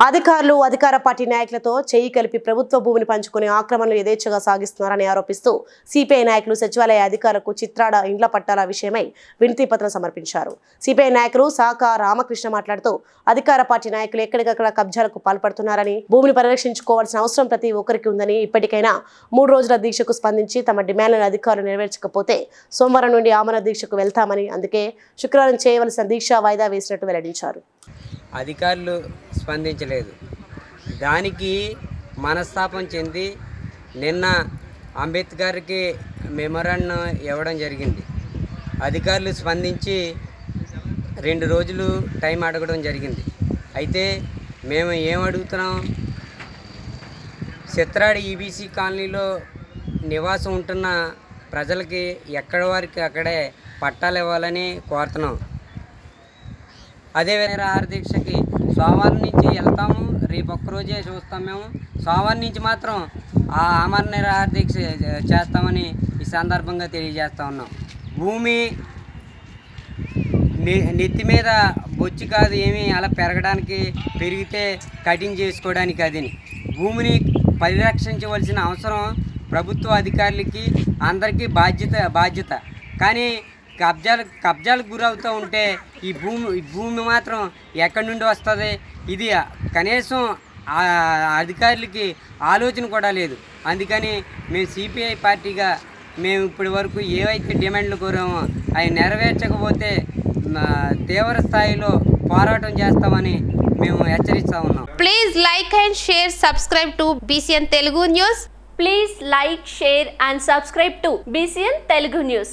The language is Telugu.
అధికారులు అధికార పార్టీ నాయకులతో చేయి కలిపి ప్రభుత్వ భూమిని పంచుకునే ఆక్రమణలు యథేచ్ఛగా సాగిస్తున్నారని ఆరోపిస్తూ సిపిఐ నాయకులు సచివాలయ అధికారులకు చిత్రాడ ఇండ్ల పట్టాల విషయమై వినతిపత్రం సమర్పించారు. సిపిఐ నాయకులు సాకా రామకృష్ణ మాట్లాడుతూ అధికార పార్టీ నాయకులు ఎక్కడికక్కడ కబ్జాలకు పాల్పడుతున్నారని భూమిని పరిరక్షించుకోవాల్సిన అవసరం ప్రతి ఒక్కరికి ఉందని ఇప్పటికైనా మూడు రోజుల దీక్షకు స్పందించి తమ డిమాండ్లను అధికారులు నెరవేర్చకపోతే సోమవారం నుండి ఆమరణ దీక్షకు వెళ్తామని అందుకే శుక్రవారం చేయవలసిన దీక్ష వాయిదా వేసినట్టు వెల్లడించారు. అధికారులు స్పందించలేదు. దానికి మనస్తాపం చెంది నిన్న అంబేద్కర్కి మెమరాండం ఇవ్వడం జరిగింది. అధికారులు స్పందించి రెండు రోజులు టైం అడగడం జరిగింది. అయితే మేము ఏం అడుగుతున్నాం? చిత్రాడి ఈబీసీ కాలనీలో నివాసం ఉంటున్న ప్రజలకి ఎక్కడ వారికి అక్కడే పట్టాలు ఇవ్వాలని కోరుతున్నాం. అదే ఆహార దీక్షకి సోమవారం నుంచి వెళ్తాము. రేపు ఒక్కరోజే చూస్తాం మేము. సోమవారం నుంచి మాత్రం ఆ అమర నిరాహార దీక్ష చేస్తామని ఈ సందర్భంగా తెలియజేస్తా ఉన్నాం. భూమి నె- నెత్తి మీద బొచ్చు కాదు ఏమి అలా పెరగడానికి పెరిగితే కటింగ్ చేసుకోవడానికి అదిని. భూమిని పరిరక్షించవలసిన అవసరం ప్రభుత్వ అధికారులకి అందరికీ బాధ్యత బాధ్యత. కానీ కబ్జాలు కబ్జాలకు గురవుతూ ఉంటే ఈ భూమి ఈ భూమి మాత్రం ఎక్కడి నుండి వస్తుంది? ఇది కనీసం ఆ అధికారులకి ఆలోచన కూడా లేదు. అందుకని మేము సిపిఐ పార్టీగా మేము ఇప్పటి వరకు ఏవైతే డిమాండ్లు కోరామో అవి నెరవేర్చకపోతే మా తీవ్ర స్థాయిలో పోరాటం చేస్తామని మేము హెచ్చరిస్తూ ఉన్నాం. Please like and share subscribe to BCN Telugu news please like share and subscribe to BCN Telugu news